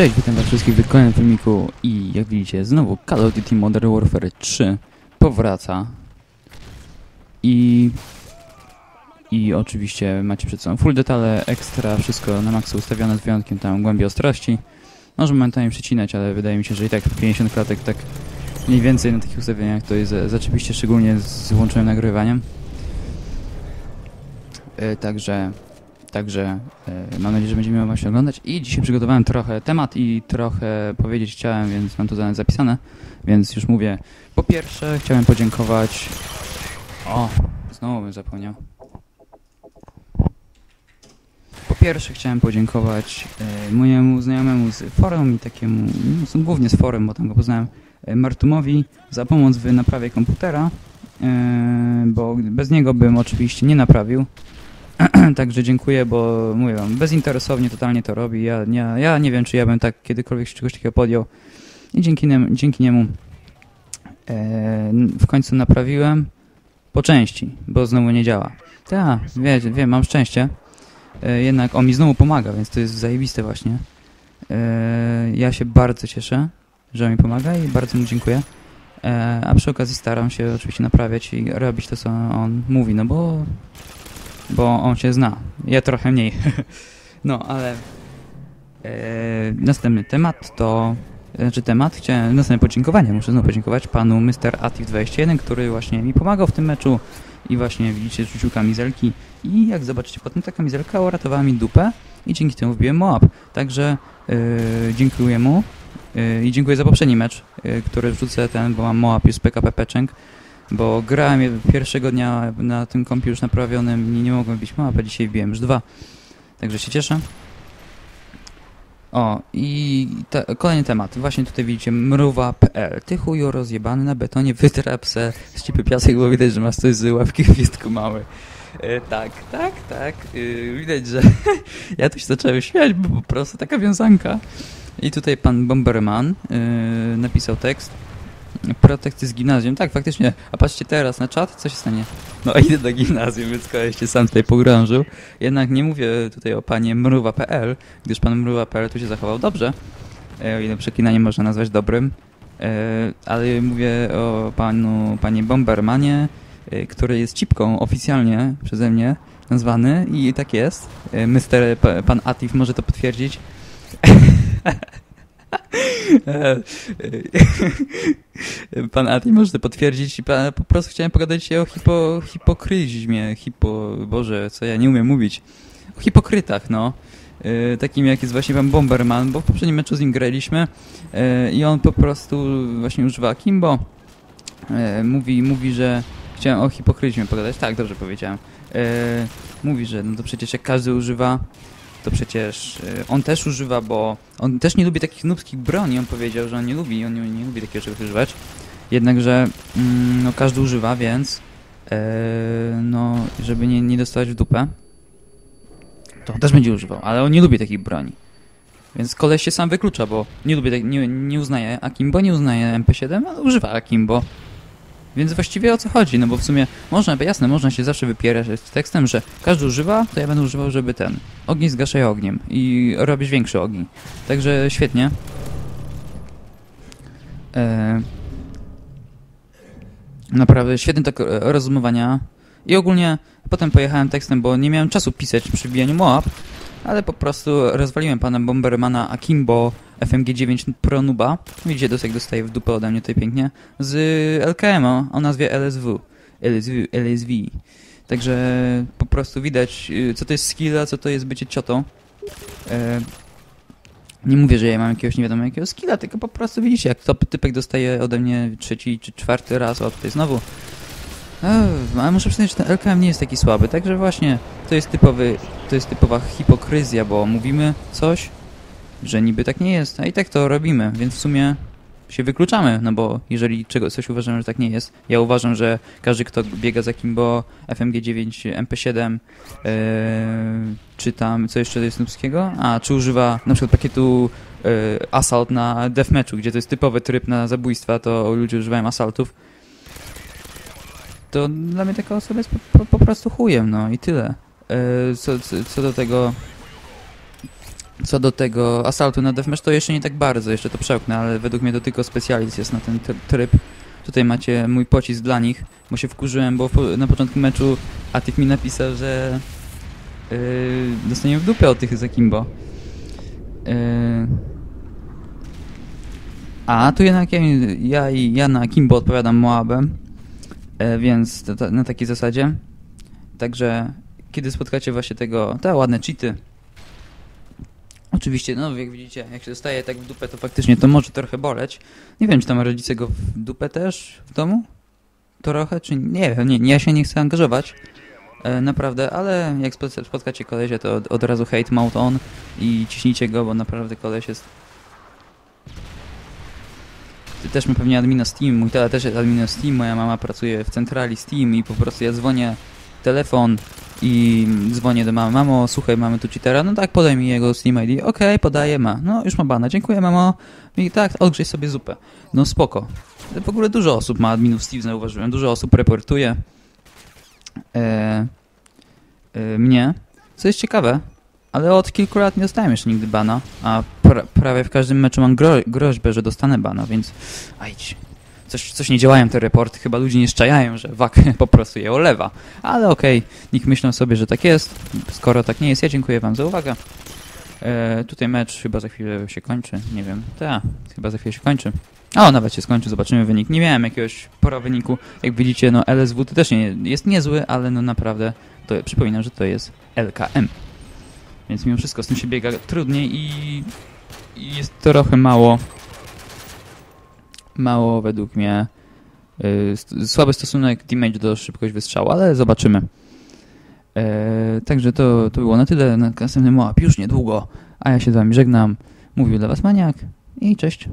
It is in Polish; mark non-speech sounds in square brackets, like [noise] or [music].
Cześć, witam was wszystkich w kolejnym filmiku i jak widzicie znowu Call of Duty Modern Warfare 3 powraca i i oczywiście macie przed sobą full detale, ekstra, wszystko na maksa ustawione z wyjątkiem tam głębi ostrości. Może momentami przycinać, ale wydaje mi się, że i tak 50 klatek tak mniej więcej na takich ustawieniach to jest zaczepiście, szczególnie z włączonym nagrywaniem. Yy, także Także e, mam nadzieję, że będziemy miał właśnie oglądać. I dzisiaj przygotowałem trochę temat i trochę powiedzieć chciałem, więc mam to zapisane. Więc już mówię. Po pierwsze chciałem podziękować... O, znowu bym zapomniał. Po pierwsze chciałem podziękować e, mojemu znajomemu z forum i takiemu, no, głównie z forum, bo tam go poznałem, e, Martumowi za pomoc w naprawie komputera, bo bez niego bym oczywiście nie naprawił. [clears throat] Także dziękuję, bo mówię wam, bezinteresownie totalnie to robi. Ja, ja, ja nie wiem, czy ja bym tak kiedykolwiek czegoś takiego podjął. I dzięki, niemu, dzięki niemu e, w końcu naprawiłem po części, bo znowu nie działa. Tak, wiem, wiem, mam szczęście. E, jednak on mi znowu pomaga, więc to jest zajebiste właśnie. E, ja się bardzo cieszę, że mi pomaga i bardzo mu dziękuję. E, a przy okazji staram się oczywiście naprawiać i robić to, co on mówi, no bo bo on się zna. Ja trochę mniej. [laughs] no, ale e, następny temat to znaczy temat, chciałem następne podziękowanie, muszę znowu podziękować panu Mr. Atif21, który właśnie mi pomagał w tym meczu i właśnie widzicie, rzucił kamizelki i jak zobaczycie potem ta kamizelka uratowała mi dupę i dzięki temu wbiłem Moab. Także yy, dziękuję mu yy, i dziękuję za poprzedni mecz, yy, który wrzucę ten, bo mam Moab już z PKP Peczęk bo grałem pierwszego dnia na tym kompie już naprawionym i nie mogłem bić mapy, dzisiaj wbiłem już dwa. Także się cieszę. O, i te, kolejny temat. Właśnie tutaj widzicie mruwa.pl. Ty chuju rozjebany na betonie, wytrap z cipy piasek, bo widać, że masz coś z ławki gwizdku mały. E, tak, tak, tak. E, widać, że [laughs] ja tu się zacząłem śmiać, bo po prostu taka wiązanka. I tutaj pan Bomberman e, napisał tekst. Protekty z gimnazjum. Tak, faktycznie. A patrzcie teraz na czat, co się stanie? No [laughs] idę do gimnazjum, więc koleś się sam tutaj pogrążył. Jednak nie mówię tutaj o panie mruwa.pl, gdyż pan mruwa.pl tu się zachował dobrze. E, ile przeklinanie można nazwać dobrym. E, ale mówię o panu, panie Bombermanie, e, który jest cipką oficjalnie przeze mnie nazwany i tak jest. Mister, pan Atif może to potwierdzić. [laughs] Pan Ati może potwierdzić. Po prostu chciałem pogadać o hipo, hipokryzmie. Hipo, Boże, co ja nie umiem mówić. O hipokrytach, no. Yy, takim jak jest właśnie pan Bomberman, bo w poprzednim meczu z nim graliśmy i on po prostu właśnie używa Kimbo. Mówi, mówi, że chciałem o hipokryzmie pogadać. Tak, dobrze powiedziałem. mówi, że no to przecież jak każdy używa to przecież y, on też używa, bo on też nie lubi takich nubskich broni, on powiedział, że on nie lubi, on nie, nie lubi takiego czegoś używać. Jednakże mm, no, każdy używa, więc yy, no, żeby nie, nie dostawać w dupę, to on też będzie używał, ale on nie lubi takich broni. Więc koleś się sam wyklucza, bo nie lubi, tak, nie, nie uznaje Akimbo, nie uznaje MP7, ale używa Akimbo. Więc właściwie o co chodzi? No bo w sumie można, jasne, można się zawsze wypierać z tekstem, że każdy używa, to ja będę używał, żeby ten ogień zgaszaj ogniem i robisz większy ogień. Także świetnie. Eee, naprawdę świetny tak rozumowania. I ogólnie potem pojechałem tekstem, bo nie miałem czasu pisać przy wbijaniu Moab, ale po prostu rozwaliłem pana Bombermana Akimbo FMG9 Pro Nuba. Widzicie, dosek dostaje w dupę ode mnie tutaj pięknie. Z LKM o, o nazwie LSW. LSW. LSV. Także po prostu widać, y, co to jest skill, a co to jest bycie ciotą. E, nie mówię, że ja mam jakiegoś nie wiadomo jakiego skilla, tylko po prostu widzicie, jak to typek dostaje ode mnie trzeci czy czwarty raz, o tutaj znowu. E, ale muszę przyznać, że ten LKM nie jest taki słaby, także właśnie to jest typowy, to jest typowa hipokryzja, bo mówimy coś, że niby tak nie jest, a i tak to robimy, więc w sumie się wykluczamy, no bo jeżeli coś uważamy, że tak nie jest, ja uważam, że każdy, kto biega za Kimbo, FMG9, MP7, yy, czy tam, co jeszcze jest nubskiego? A, czy używa na przykład pakietu yy, Assault na Deathmatchu, gdzie to jest typowy tryb na zabójstwa, to ludzie używają Assaultów, to dla mnie taka osoba jest po, po, po prostu chujem, no i tyle. Yy, co, co, co do tego Co do tego asaltu na deathmatch, to jeszcze nie tak bardzo, jeszcze to przełknę, ale według mnie to tylko specjalist jest na ten tr- tryb. Tutaj macie mój pocisk dla nich, bo się wkurzyłem, bo na początku meczu Atik mi napisał, że yy, dostanie w dupę od tych z Akimbo. Yy, a tu jednak ja, ja i ja na Akimbo odpowiadam Moabem, yy, więc to, to, na takiej zasadzie. Także kiedy spotkacie właśnie tego, te ładne cheaty, Oczywiście, no jak widzicie, jak się dostaje tak w dupę, to faktycznie to może trochę boleć. Nie wiem, czy tam rodzice go w dupę też w domu? Trochę, czy nie wiem, nie, ja się nie chcę angażować. E, naprawdę, ale jak spot- spotkacie kolesia, to od, od razu hate mount on i ciśnijcie go, bo naprawdę koleś jest... Ty też ma pewnie admina Steam, mój tata też jest adminem Steam, moja mama pracuje w centrali Steam i po prostu ja dzwonię, telefon i dzwonię do mamy, mamo, słuchaj, mamy tu cheatera, no tak, podaj mi jego Steam ID, okej, podaję, ma, no już ma bana, dziękuję mamo, i tak, odgrzej sobie zupę, no spoko. W ogóle dużo osób ma adminów Steam, zauważyłem, dużo osób reportuje e, e, mnie, co jest ciekawe, ale od kilku lat nie dostałem jeszcze nigdy bana, a pra, prawie w każdym meczu mam gro, groźbę, że dostanę bana, więc ajdź. Coś, coś nie działają te reporty, chyba ludzie nie szczajają, że WAK [laughs] po prostu je olewa. Ale okej, niech myślą sobie, że tak jest. Skoro tak nie jest, ja dziękuję wam za uwagę. E, tutaj mecz chyba za chwilę się kończy, nie wiem. Tak, chyba za chwilę się kończy. O, nawet się skończy, zobaczymy wynik. Nie miałem jakiegoś pora wyniku. Jak widzicie, no LSW to też nie, jest niezły, ale no naprawdę to przypominam, że to jest LKM. Więc mimo wszystko z tym się biega trudniej i jest trochę mało mało według mnie y, słaby stosunek damage do szybkość wystrzału, ale zobaczymy. E, także to, to było na tyle. Na następnym Moab już niedługo. A ja się z wami żegnam. Mówił dla was Maniak i cześć.